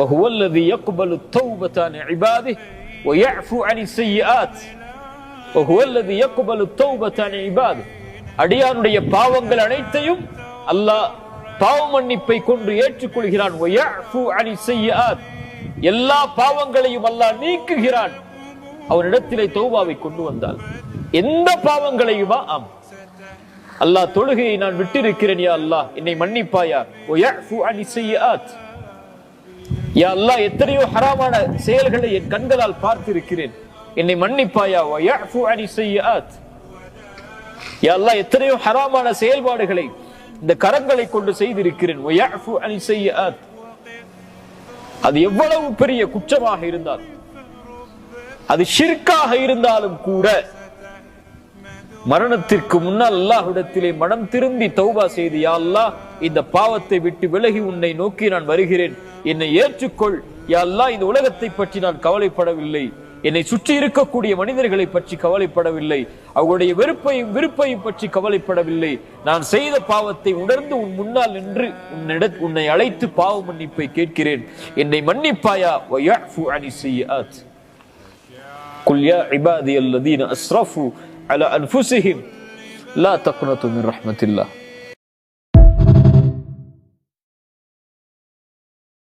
وهو الذي يقبل التوبة عن عباده ويعفو عن السيئات وهو الذي يقبل التوبة عن عباده அடியானுடைய பாவங்கள் அனைத்தையும் அல்லாஹ் பாவ மன்னிப்பை கொண்டு ஏற்றுக்கொள்கிறான் ويعفو عن السيئات எல்லா பாவங்களையும் அல்லாஹ் நீக்குகிறான் அவனிடத்திலே தௌபாவை கொண்டு வந்தால் எந்த பாவங்களையுமா ஆம் அல்லாஹ் தொழுகையை நான் விட்டிருக்கிறேன் யா அல்லாஹ் என்னை மன்னிப்பாயா ويعفو عن السيئات யா அல்லா எத்தனையோ ஹராமான செயல்களை என் கண்களால் பார்த்திருக்கிறேன். என்னை மன்னிப்பாயா? யா அல்லா எத்தனையோ ஹராமான செயல்பாடுகளை இந்த கரங்களை கொண்டு செய்திருக்கிறேன். அது எவ்வளவு பெரிய குற்றமாக இருந்தால் அது ஷிர்க்காக இருந்தாலும் கூட மரணத்திற்கு முன்னால் அல்லாஹ்விடத்திலே மனம் திரும்பி தௌபா செய்து யா அல்லாஹ் இந்த பாவத்தை விட்டு விலகி உன்னை நோக்கி நான் வருகிறேன் என்னை ஏற்றுக்கொள் யா அல்லாஹ் இந்த உலகத்தை பற்றி நான் கவலைப்படவில்லை என்னை சுற்றி இருக்கக்கூடிய மனிதர்களை பற்றி கவலைப்படவில்லை அவர்களுடைய வெறுப்பையும் விருப்பையும் பற்றி கவலைப்படவில்லை நான் செய்த பாவத்தை உணர்ந்து உன் முன்னால் நின்று உன்னிட உன்னை அழைத்து பாவ மன்னிப்பை கேட்கிறேன் என்னை மன்னிப்பாயா وَيَعْفُ عَنِ السَّيِّئَاتِ قل يا عبادي الذين أسرفوا على أنفسهم لا تقنطوا من رحمة الله